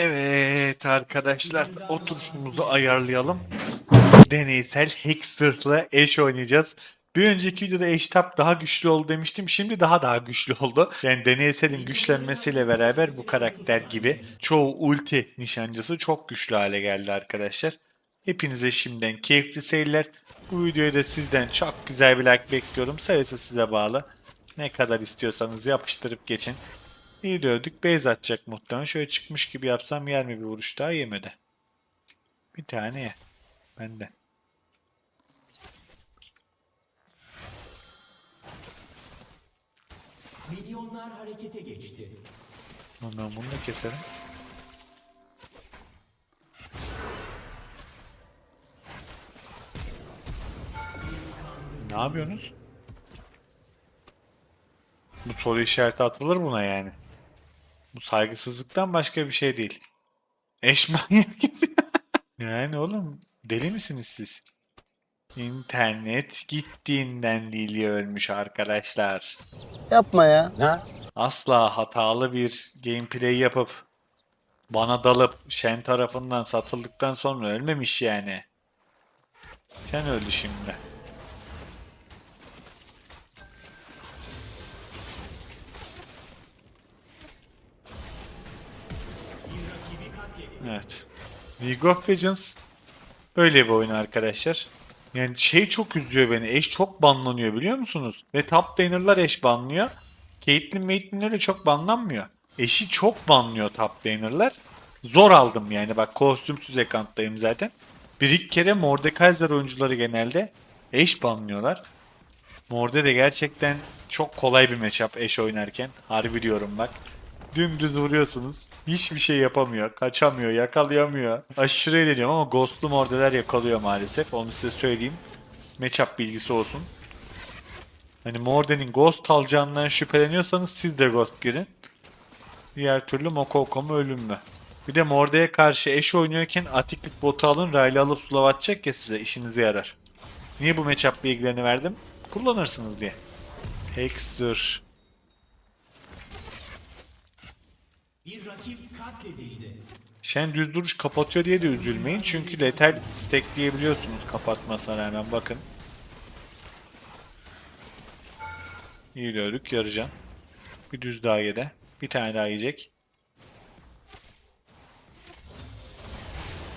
Evet arkadaşlar oturuşumuzu ayarlayalım. Deneysel Hexer'la eş oynayacağız. Bir önceki videoda eştap daha güçlü oldu demiştim. Şimdi daha daha güçlü oldu. Yani deneyselin güçlenmesiyle beraber bu karakter gibi çoğu ulti nişancısı çok güçlü hale geldi arkadaşlar. Hepinize şimdiden keyifli seyirler. Bu videoya da sizden çok güzel bir like bekliyorum. Sayısı size bağlı. Ne kadar istiyorsanız yapıştırıp geçin. İyi dövdük. Base atacak muhtemelen. Şöyle çıkmış gibi yapsam yer mi bir vuruş daha yemedi. Bir tane ye. Benden. Milyonlar harekete geçti. Lan Ben bunu da keserim. Ne yapıyorsunuz? Bu soru işareti atılır buna yani. Bu saygısızlıktan başka bir şey değil. Eş manyak Yani oğlum deli misiniz siz? İnternet gittiğinden dili ölmüş arkadaşlar. Yapma ya. asla hatalı bir gameplay yapıp bana dalıp Shen tarafından satıldıktan sonra ölmemiş yani. Sen öldü şimdi. Evet. League of Legends öyle bir oyun arkadaşlar. Yani şey çok üzüyor beni. Eş çok banlanıyor biliyor musunuz? Ve top laner'lar eş banlıyor. Caitlyn Maitland öyle çok banlanmıyor. Eşi çok banlıyor top laner'lar. Zor aldım yani bak kostümsüz ekanttayım zaten. Bir iki kere Mordekaiser oyuncuları genelde eş banlıyorlar. Morde de gerçekten çok kolay bir matchup eş oynarken. Harbi diyorum bak. Dümdüz vuruyorsunuz. Hiçbir şey yapamıyor. Kaçamıyor, yakalayamıyor. Aşırı eğleniyorum ama Ghost'lu Mordeler yakalıyor maalesef. Onu size söyleyeyim. Matchup bilgisi olsun. Hani Morden'in Ghost alacağından şüpheleniyorsanız siz de Ghost girin. Diğer türlü Mokoko mu ölüm mü? Bir de Morde'ye karşı eş oynuyorken atiklik botu alın Raylı alıp sulav atacak ya size işinize yarar. Niye bu matchup bilgilerini verdim? Kullanırsınız diye. Hexer. Bir Shen düz duruş kapatıyor diye de üzülmeyin. Çünkü letal stackleyebiliyorsunuz kapatmasına rağmen bakın. İyi dövdük yarıcan. Bir düz daha yedi. Bir tane daha yiyecek.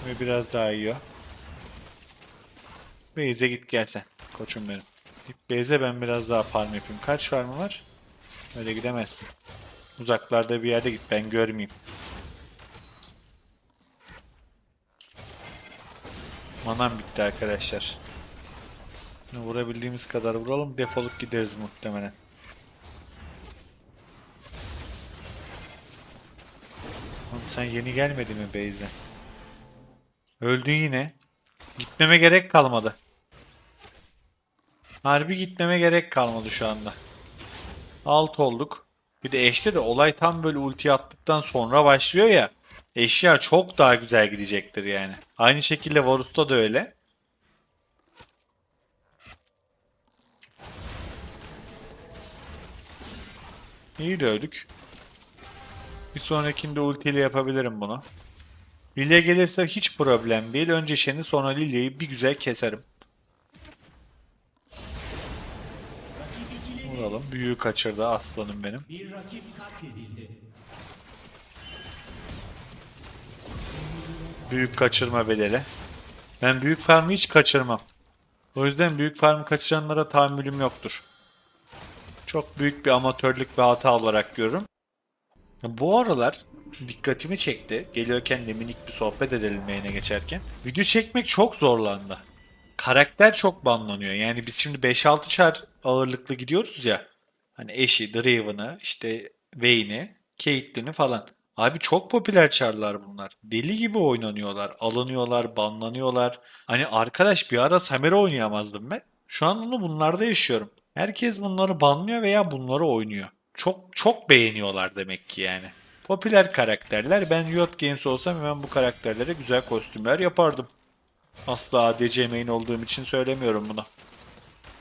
Ve biraz daha yiyor. Beyze git gel sen. Koçum benim. Beyze ben biraz daha farm yapayım. Kaç farmı var? Öyle gidemezsin. Uzaklarda bir yerde git ben görmeyeyim. Manam bitti arkadaşlar. Şimdi vurabildiğimiz kadar vuralım defolup gideriz muhtemelen. Oğlum sen yeni gelmedin mi Beyze? Öldün yine. Gitmeme gerek kalmadı. Harbi gitmeme gerek kalmadı şu anda. Alt olduk. Bir de eşte de olay tam böyle ulti attıktan sonra başlıyor ya. Eşya çok daha güzel gidecektir yani. Aynı şekilde Varus'ta da öyle. İyi dövdük. Bir sonrakinde ultiyle yapabilirim bunu. Lilia gelirse hiç problem değil. Önce Shen'i sonra Lilia'yı bir güzel keserim. Vuralım. Büyüğü kaçırdı aslanım benim. Bir rakip katledildi. Büyük kaçırma bedeli. Ben büyük farmı hiç kaçırmam. O yüzden büyük farmı kaçıranlara tahammülüm yoktur. Çok büyük bir amatörlük ve hata olarak görürüm. Bu aralar dikkatimi çekti. Geliyorken de minik bir sohbet edelim yayına geçerken. Video çekmek çok zorlandı. Karakter çok banlanıyor. Yani biz şimdi 5-6 çar ağırlıklı gidiyoruz ya. Hani eşi, Draven'ı, işte Vayne'i, Caitlyn'i falan. Abi çok popüler çarlar bunlar. Deli gibi oynanıyorlar. Alınıyorlar, banlanıyorlar. Hani arkadaş bir ara Samira oynayamazdım ben. Şu an onu bunlarda yaşıyorum. Herkes bunları banlıyor veya bunları oynuyor. Çok çok beğeniyorlar demek ki yani. Popüler karakterler. Ben Riot Games olsam hemen bu karakterlere güzel kostümler yapardım. Asla ADC main olduğum için söylemiyorum bunu.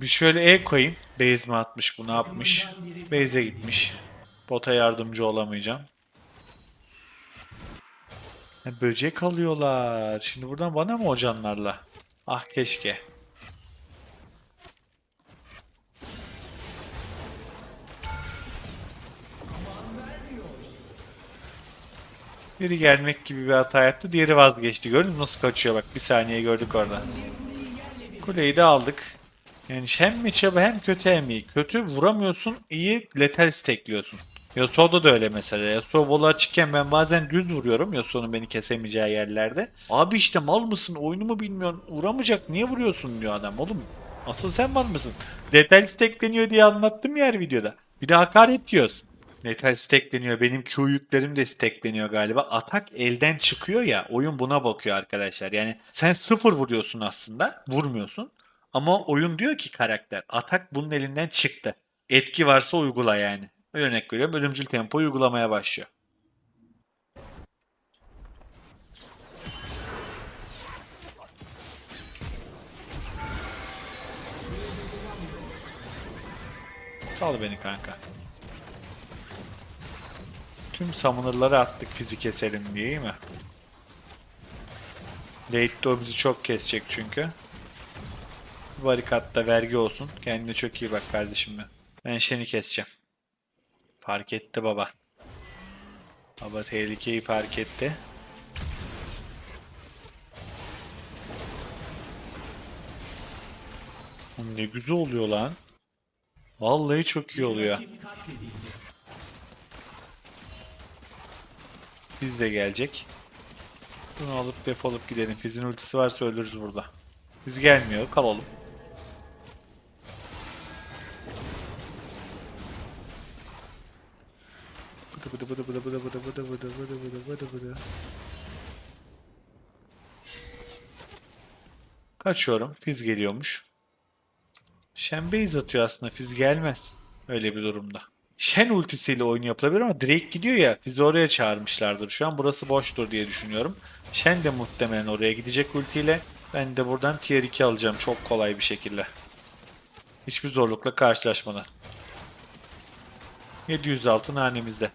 Bir şöyle E koyayım. Base mi atmış bu ne yapmış? Base'e gitmiş. Bota yardımcı olamayacağım. Ha, böcek alıyorlar. Şimdi buradan bana mı hocanlarla? Ah keşke. Biri gelmek gibi bir hata yaptı. Diğeri vazgeçti. Gördün mü nasıl kaçıyor bak. Bir saniye gördük orada. Kuleyi de aldık. Yani hem mi çaba hem kötü hem iyi. Kötü vuramıyorsun, iyi letal stekliyorsun. Yasuo'da da öyle mesela. Yasuo bolu açıkken ben bazen düz vuruyorum Yasuo'nun beni kesemeyeceği yerlerde. Abi işte mal mısın oyunumu bilmiyorsun vuramayacak niye vuruyorsun diyor adam oğlum. Asıl sen mal mısın? Letal stekleniyor diye anlattım ya her videoda. Bir de hakaret diyoruz. Letal stekleniyor. Benim Q yüklerim de stekleniyor galiba. Atak elden çıkıyor ya. Oyun buna bakıyor arkadaşlar. Yani sen sıfır vuruyorsun aslında. Vurmuyorsun. Ama oyun diyor ki karakter atak bunun elinden çıktı. Etki varsa uygula yani. Örnek veriyorum ölümcül tempo uygulamaya başlıyor. Sal beni kanka. Tüm summoner'ları attık fizik keselim diye değil mi? Late'de bizi çok kesecek çünkü. Barikatta vergi olsun. Kendine çok iyi bak kardeşim ben. Ben Shen'i keseceğim. Fark etti baba. Baba tehlikeyi fark etti. Ne güzel oluyor lan. Vallahi çok iyi oluyor. Fiz de gelecek. Bunu alıp defolup gidelim. Fiz'in ultisi varsa ölürüz burada. Fiz gelmiyor. Kalalım. Bıdı bıdı bıdı bıdı bıdı bıdı bıdı bıdı bıdı bıdı bıdı bıdı. Kaçıyorum. Fiz geliyormuş. Base atıyor aslında. Fiz gelmez. Öyle bir durumda. Shen ultisiyle oyun yapılabilir ama Drake gidiyor ya. Fizi oraya çağırmışlardır. Şu an burası boştur diye düşünüyorum. Shen de muhtemelen oraya gidecek ultiyle. Ben de buradan tier 2 alacağım çok kolay bir şekilde. Hiçbir zorlukla karşılaşmadan. 706 nanemizde.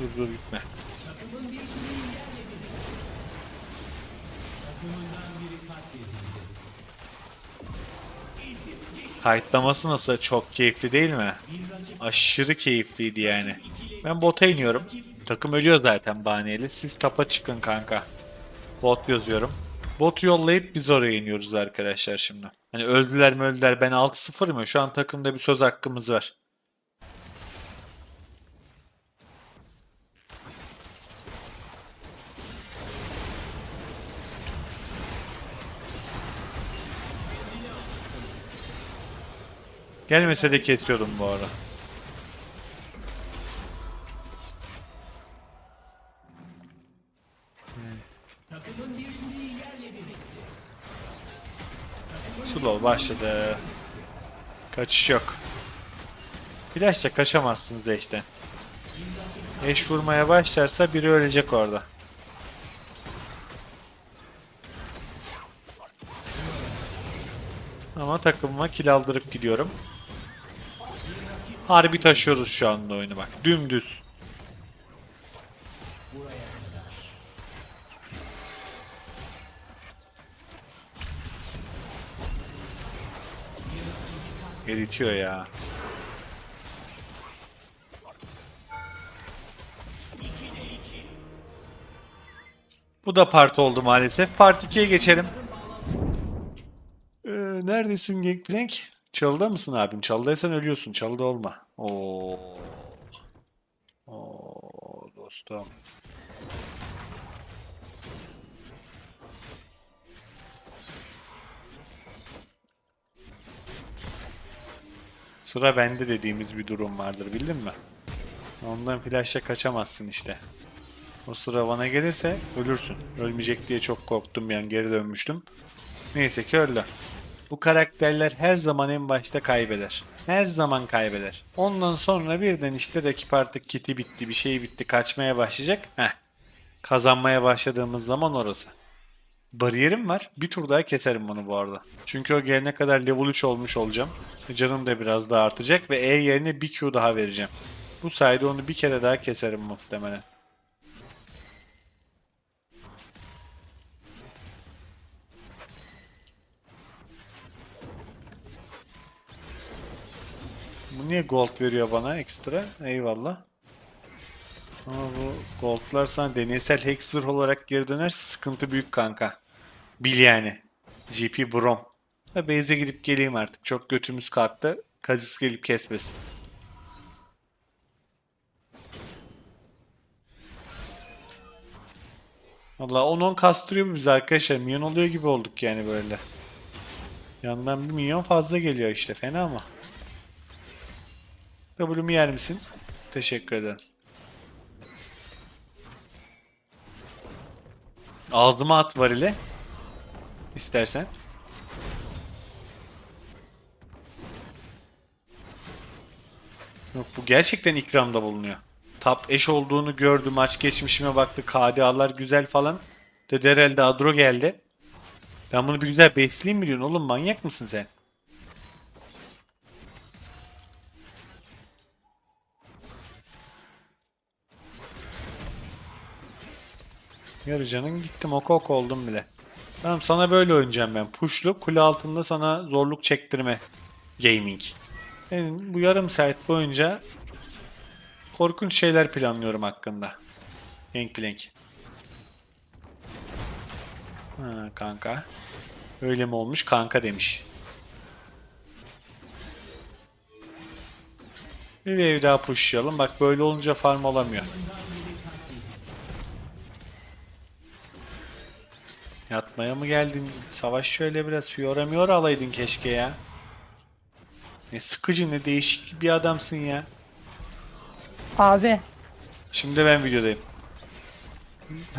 Dur dur gitme. Kayıtlaması nasıl? Çok keyifli değil mi? Aşırı keyifliydi yani. Ben bota iniyorum. Takım ölüyor zaten bahaneli. Siz tapa çıkın kanka. Bot yazıyorum. Bot yollayıp biz oraya iniyoruz arkadaşlar şimdi. Hani öldüler mi öldüler ben 6-0 mı? Şu an takımda bir söz hakkımız var. Gelmese de kesiyordum bu ara. Slow başladı. Kaçış yok. Flash'la kaçamazsınız eşten. Eş vurmaya başlarsa biri ölecek orada. Ama takımıma kill aldırıp gidiyorum. Harbi taşıyoruz şu anda oyunu bak. Dümdüz. Eritiyor ya. Bu da part oldu maalesef. Part 2'ye geçelim. Ee, neredesin Gangplank? Çalıda mısın abim? Çalıdaysan ölüyorsun. Çalıda olma. Oo. dostum. Sıra bende dediğimiz bir durum vardır bildin mi? Ondan flashla kaçamazsın işte. O sıra bana gelirse ölürsün. Ölmeyecek diye çok korktum yani geri dönmüştüm. Neyse ki öldü. Bu karakterler her zaman en başta kaybeder. Her zaman kaybeder. Ondan sonra birden işte rakip artık kiti bitti, bir şey bitti, kaçmaya başlayacak. Heh. Kazanmaya başladığımız zaman orası. Bariyerim var. Bir tur daha keserim bunu bu arada. Çünkü o gelene kadar level 3 olmuş olacağım. Canım da biraz daha artacak ve E yerine bir Q daha vereceğim. Bu sayede onu bir kere daha keserim muhtemelen. Bu niye gold veriyor bana ekstra? Eyvallah. Ama bu goldlar sana deneysel hexer olarak geri dönerse sıkıntı büyük kanka. Bil yani. GP Brom. Ve base'e gidip geleyim artık. Çok götümüz kalktı. Kazis gelip kesmesin. Valla 10-10 kastırıyor biz arkadaşlar. Minyon oluyor gibi olduk yani böyle. Yandan bir milyon fazla geliyor işte. Fena ama. W'mu yer misin? Teşekkür ederim. Ağzıma at var ile. İstersen. Yok bu gerçekten ikramda bulunuyor. Tap eş olduğunu gördü. Maç geçmişime baktı. KDA'lar güzel falan. Dedi herhalde Adro geldi. Ben bunu bir güzel besleyeyim mi diyorsun oğlum manyak mısın sen? Yarı canın gittim ok ok oldum bile. Tamam sana böyle oynayacağım ben. Pushlu kule altında sana zorluk çektirme gaming. Ben bu yarım saat boyunca korkunç şeyler planlıyorum hakkında. Gangplank. Ha kanka. Öyle mi olmuş kanka demiş. Bir wave daha pushlayalım. Bak böyle olunca farm olamıyor. Yatmaya mı geldin? Savaş şöyle biraz Fiora Miora alaydın keşke ya. Ne sıkıcı ne değişik bir adamsın ya. Abi Şimdi ben videodayım.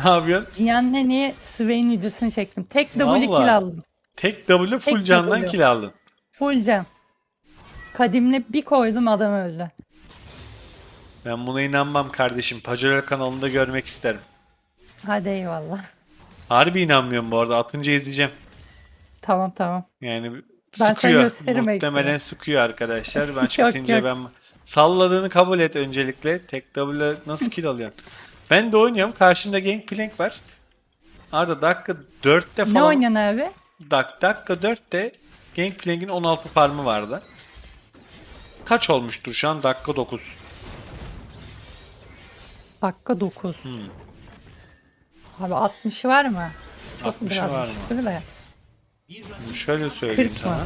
Ne yapıyorsun? dünyanın en iyi Swain videosunu çektim. Tek W Vallahi. kill aldım. Tek W full Tek candan W. kill aldın. Full can. Kadimle bir koydum adam öldü. Ben buna inanmam kardeşim. Pajorel kanalında görmek isterim. Hadi eyvallah. Harbi inanmıyorum bu arada. Atınca izleyeceğim. Tamam tamam. Yani sana sıkıyor. gösteririm Muhtemelen ekstra. sıkıyor arkadaşlar. Yok, bitince yok. ben salladığını kabul et öncelikle. Tek W nasıl kill alıyorsun? Ben de oynuyorum. Karşımda Gangplank var. Arada dakika 4'te Ne falan. oynuyorsun abi? Dak dakika 4'te Gangplank'in 16 farmı vardı. Kaç olmuştur şu an? Dakika 9. Dakika 9. Abi 60 var mı? Çok 60'ı biraz var mı? de. Şöyle söyleyeyim 40 sana. mı?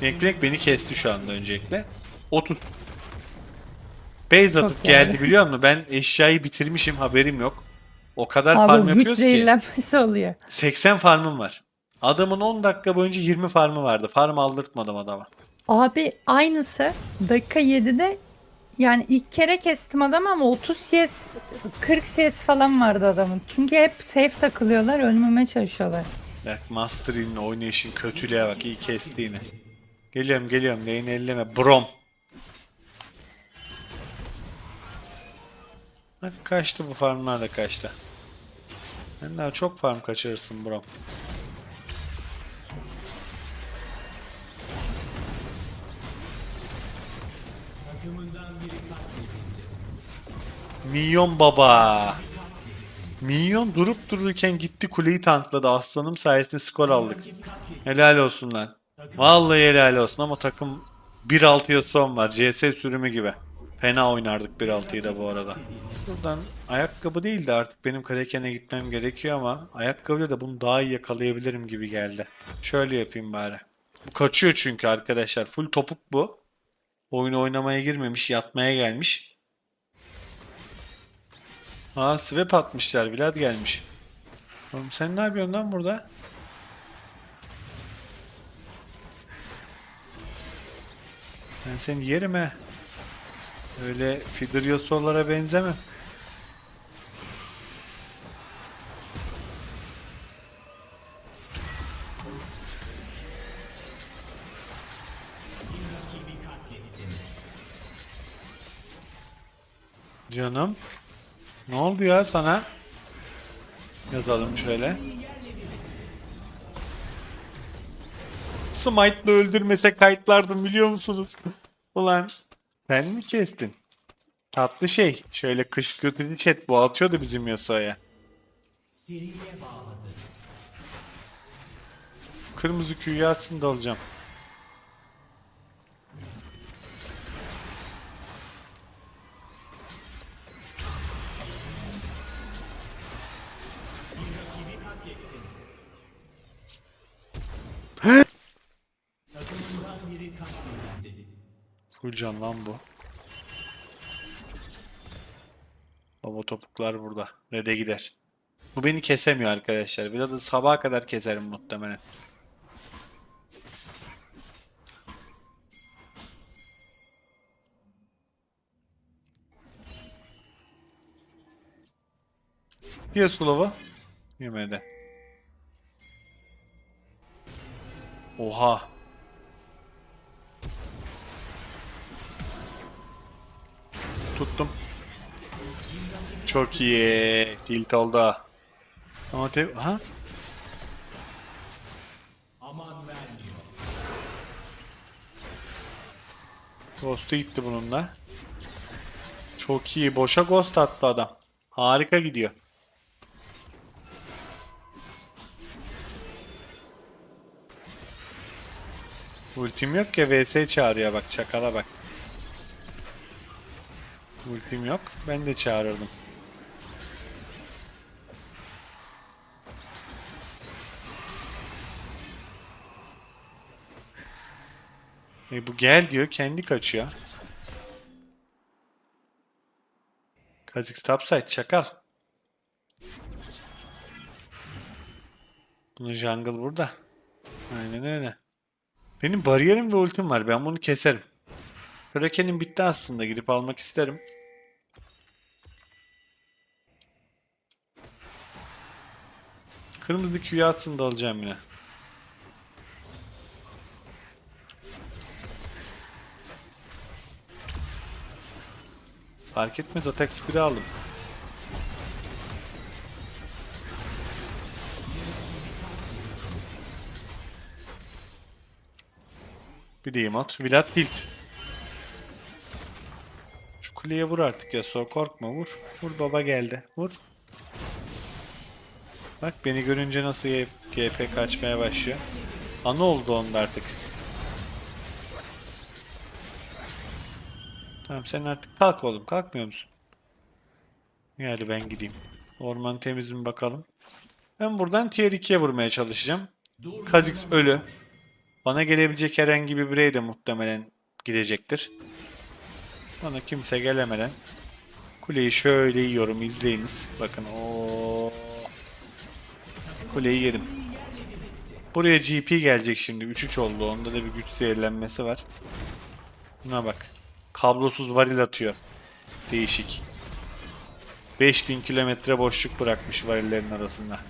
Gangplank beni kesti şu anda öncelikle. 30. Base atıp geldi yani. biliyor musun? Ben eşyayı bitirmişim haberim yok. O kadar farm Abi güç yapıyoruz ki. zehirlenmesi oluyor. 80 farmım var. Adamın 10 dakika boyunca 20 farmı vardı. Farm aldırtmadım adama. Abi aynısı dakika 7'de yani ilk kere kestim adamı ama 30 CS 40 CS falan vardı adamın. Çünkü hep safe takılıyorlar ölmemeye çalışıyorlar. Bak Master'in oynayışın kötülüğe bak iyi kesti yine. Geliyorum geliyorum neyini elleme. Brom. Bak kaçtı bu farmlar da kaçtı. Sen daha çok farm kaçırırsın Brom. Minyon baba. Minyon durup dururken gitti kuleyi tankladı. Aslanım sayesinde skor aldık. Helal olsun lan. Vallahi helal olsun ama takım 1-6'ya son var. CS sürümü gibi. Fena oynardık 1-6'yı da bu arada. Buradan ayakkabı değil de artık benim Kraken'e gitmem gerekiyor ama ayakkabıyla da bunu daha iyi yakalayabilirim gibi geldi. Şöyle yapayım bari. Bu kaçıyor çünkü arkadaşlar. Full topuk bu. Oyunu oynamaya girmemiş, yatmaya gelmiş. Aa swap atmışlar. Vlad gelmiş. Oğlum sen ne yapıyorsun lan burada? Ben seni yerim he. Öyle Fidriosollara benzemem. Rakibi katlettin. Canım. Ne oldu ya sana? Yazalım şöyle. Smite'la öldürmese kayıtlardım biliyor musunuz? Ulan sen mi kestin? Tatlı şey. Şöyle kışkırtıcı chat bu atıyordu bizim Yasuo'ya. Kırmızı küyü atsın da alacağım. Full can lan bu. Baba topuklar burada. Red'e gider. Bu beni kesemiyor arkadaşlar. Biraz da sabaha kadar keserim muhtemelen. Ye Slova. Yemedi. Oha. Tuttum. Çok iyi. Tilt oldu. Ama te... Ha? Aman vermiyor. Ghost'u gitti bununla. Çok iyi. Boşa Ghost attı adam. Harika gidiyor. Ultim yok ya VS çağırıyor bak çakala bak. Ultim yok. Ben de çağırırdım. E bu gel diyor kendi kaçıyor. Kha'Zix topside çakal. Bunun jungle burada. Aynen öyle. Benim bariyerim ve ultim var. Ben bunu keserim. Kraken'in bitti aslında. Gidip almak isterim. Kırmızı Q'yu atsın da alacağım yine. Fark etmez atak speed'i aldım. Bir de emot. Vlad tilt. Şu kuleye vur artık ya. So korkma vur. Vur baba geldi. Vur. Bak beni görünce nasıl GP kaçmaya başlıyor. Ana oldu onda artık. Tamam sen artık kalk oğlum. Kalkmıyor musun? Yani ben gideyim. Orman temiz mi bakalım. Ben buradan tier 2'ye vurmaya çalışacağım. Kha'Zix ölü. Bana gelebilecek herhangi bir birey de muhtemelen gidecektir. Bana kimse gelemeden kuleyi şöyle yiyorum izleyiniz. Bakın o kuleyi yedim. Buraya GP gelecek şimdi. 3-3 oldu. Onda da bir güç zehirlenmesi var. Buna bak. Kablosuz varil atıyor. Değişik. 5000 kilometre boşluk bırakmış varillerin arasında.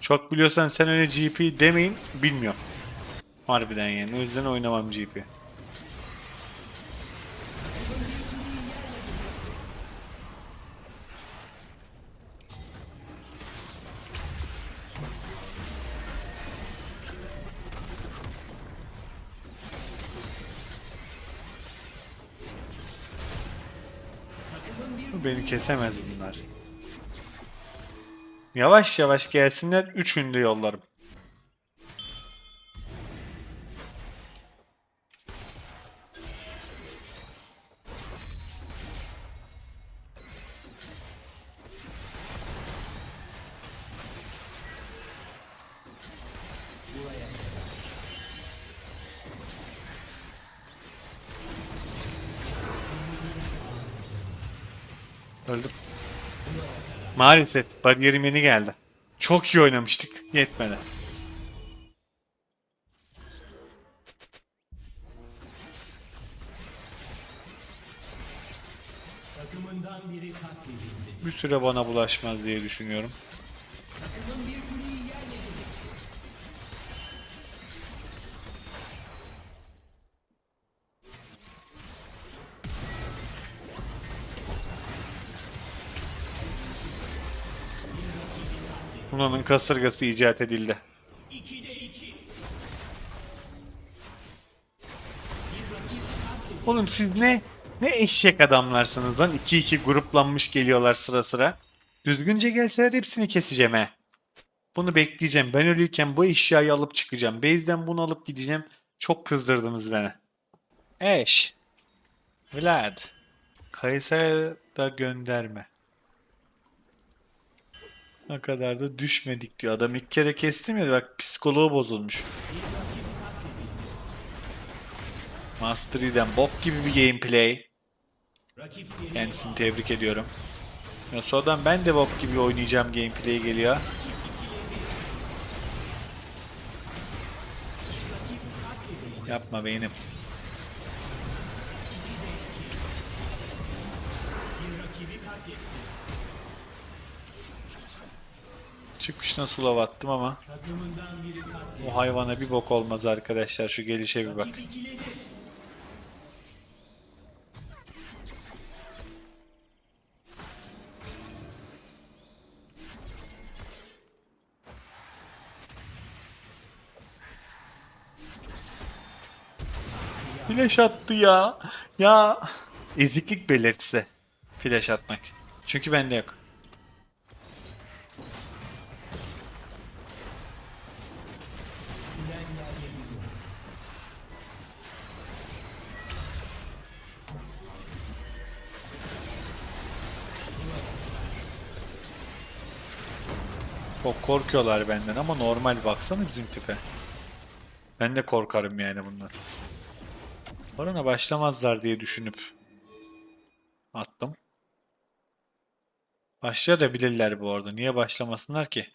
Çok biliyorsan sen öyle GP demeyin. Bilmiyorum. Harbiden yani. O yüzden oynamam GP. Beni kesemez bunlar. Yavaş yavaş gelsinler. Üçünü de yollarım. Maalesef bariyerim yeni geldi. Çok iyi oynamıştık. Yetmedi. Bir süre bana bulaşmaz diye düşünüyorum. Luna'nın kasırgası icat edildi. Oğlum siz ne ne eşek adamlarsınız lan. 2-2 gruplanmış geliyorlar sıra sıra. Düzgünce gelseler hepsini keseceğim he. Bunu bekleyeceğim. Ben ölüyken bu eşyayı alıp çıkacağım. Base'den bunu alıp gideceğim. Çok kızdırdınız beni. Eş. Vlad. Kayısa'ya da gönderme. Ne kadar da düşmedik diyor. Adam ilk kere kestim ya bak psikoloğu bozulmuş. Mastery'den bok gibi bir gameplay. Kendisini tebrik ediyorum. Yasuo'dan ben de bok gibi oynayacağım gameplay geliyor. Yapma beynim. Çıkışına sulav attım ama o hayvana bir bok olmaz arkadaşlar şu gelişe bir bak. Flash attı ya. Ya eziklik belirtisi. Flash atmak. Çünkü bende yok. Korkuyorlar benden ama normal baksana bizim tipe. Ben de korkarım yani bunlar. Korona başlamazlar diye düşünüp attım. Başlayabilirler bu arada. Niye başlamasınlar ki?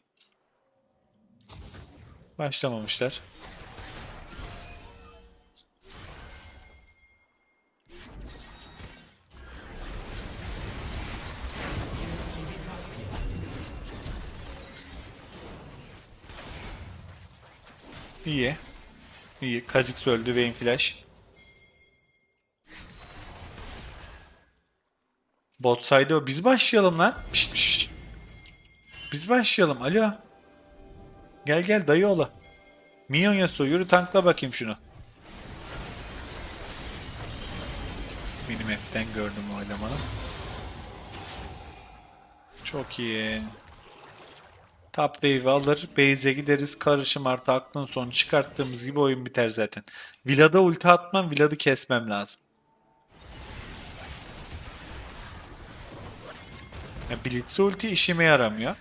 Başlamamışlar. İyi. İyi. Kha'Zix öldü. Vayne Flash. Bot side'e o. Biz başlayalım lan. Pişt, pişt. Biz başlayalım. Alo. Gel gel dayı ola. Minyon Yasuo yürü tankla bakayım şunu. Benim hepten gördüm o elemanı. Çok iyi. Top wave alır. Base'e gideriz. Karışım artı aklın sonu çıkarttığımız gibi oyun biter zaten. Vlad'a ulti atmam. Vlad'ı kesmem lazım. Ya Blitz ulti işime yaramıyor.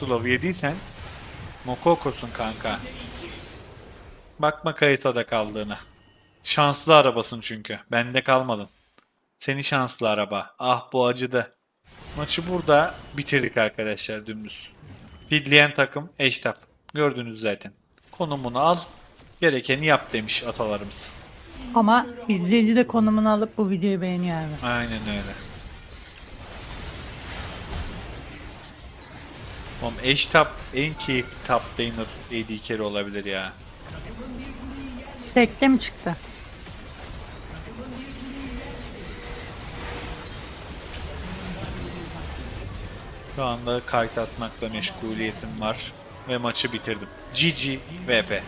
Slow yediysen Mokoko'sun kanka. Bakma kayıtada kaldığına. Şanslı arabasın çünkü. Bende kalmadın. Seni şanslı araba. Ah bu acıdı. Maçı burada bitirdik arkadaşlar dümdüz. Fidleyen takım eştap. Gördünüz zaten. Konumunu al, gerekeni yap demiş atalarımız. Ama izleyici de konumunu alıp bu videoyu beğeniyor. Aynen öyle. Oğlum eştap en keyifli top laner AD carry olabilir ya. Tekte mi çıktı? Şu anda kayıt atmakla meşguliyetim var ve maçı bitirdim. GG VP.